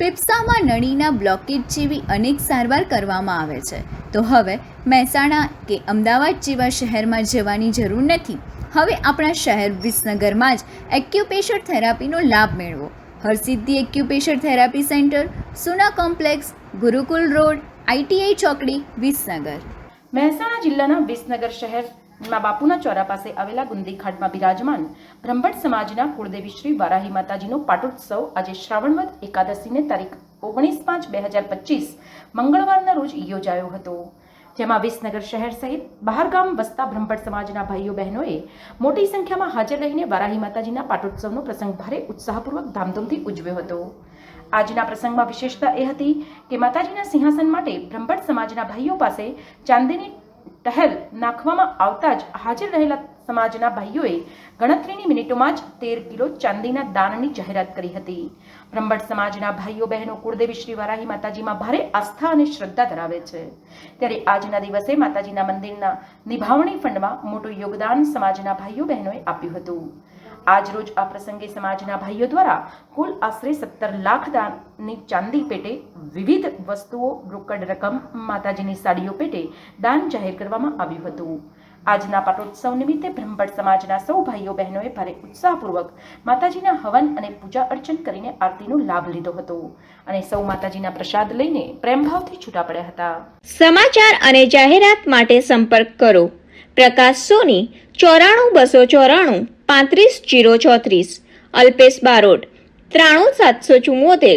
ફેફસામાં નળીના બ્લોકેજ જેવી અનેક સારવાર કરવામાં આવે છે. તો હવે મહેસાણા કે અમદાવાદ જેવા શહેરમાં જવાની જરૂર નથી. હવે આપણા શહેર વિસનગરમાં જ એક્યુપેશર થેરાપીનો લાભ મેળવો. Harsiddhi acupressure therapy centre, Suna complex, Gurukul road, ITI ચોકડી, વિસનગર. મહેસાણા જિલ્લાના વિસનગર શહેરમાં બાપુના ચોરા પાસે આવેલા ગુંદી ખાટમાં બિરાજમાન બ્રહ્મણ સમાજના કુળદેવી શ્રી વારાહી માતાજીનો પાટોત્સવ આજે શ્રાવણવદ એકાદશીને તારીખ ઓગણીસ પાંચ બે હજાર પચીસ મંગળવારના રોજ યોજાયો હતો. જેમાં વિસનગર શહેર સહિત બહારગામ વસતા બ્રહ્મભટ્ટ સમાજના ભાઈઓ બહેનોએ મોટી સંખ્યામાં હાજર રહીને વારાહી માતાજીના પાટોત્સવનો પ્રસંગ ભારે ઉત્સાહપૂર્વક ધામધૂમથી ઉજવ્યો હતો. આજના પ્રસંગમાં વિશેષતા એ હતી કે માતાજીના સિંહાસન માટે બ્રહ્મભટ્ટ સમાજના ભાઈઓ પાસે ચાંદીની ટહેલ નાખવામાં આવતા જ હાજર રહેલા સમાજના ભાઈઓએ ગણતરીની મિનિટોમાં જ તેર કિલો ચાંદીના દાનની જાહેરાત કરી હતી. બ્રહ્મટ સમાજના ભાઈઓ, બહેનો, કુળદેવી શ્રી વરાહી માતાજીમાં ભારે આસ્થા અને શ્રદ્ધા ધરાવે છે. ત્યારે આજના દિવસે માતાજીના મંદિરના નિભાવણી ફંડમાં મોટું યોગદાન સમાજના ભાઈઓ, બહેનોએ આપ્યું હતું. આજ રોજ આ પ્રસંગે સમાજના ભાઈઓ દ્વારા કુલ આશરે સત્તર લાખ દાનની ચાંદી પેટે વિવિધ વસ્તુઓ રોકડ રકમ, માતાજીની સાડીઓ પેટે દાન જાહેર કરવામાં આવ્યું હતું. આજના પાટોત્સવ નિમિત્તે બ્રહ્મભટ્ટ સમાજના સૌ ભાઈઓ બહેનોએ ભારે ઉત્સાહપૂર્વક માતાજીના હવન અને પૂજા અર્ચન કરીને આરતીનો લાભ લીધો હતો અને સૌ માતાજીના પ્રસાદ લઈને પ્રેમભાવથી છૂટા પડ્યા હતા. સમાચાર અને જાહેરાત માટે સંપર્ક કરો. પ્રકાશ સોની, ચોરાણું બસો ચોરાણું, પાંત્રીસ જીરો ચોત્રીસ, અલ્પેશ બારોટ, ત્રાણું સાતસો ચુમ્મોતેર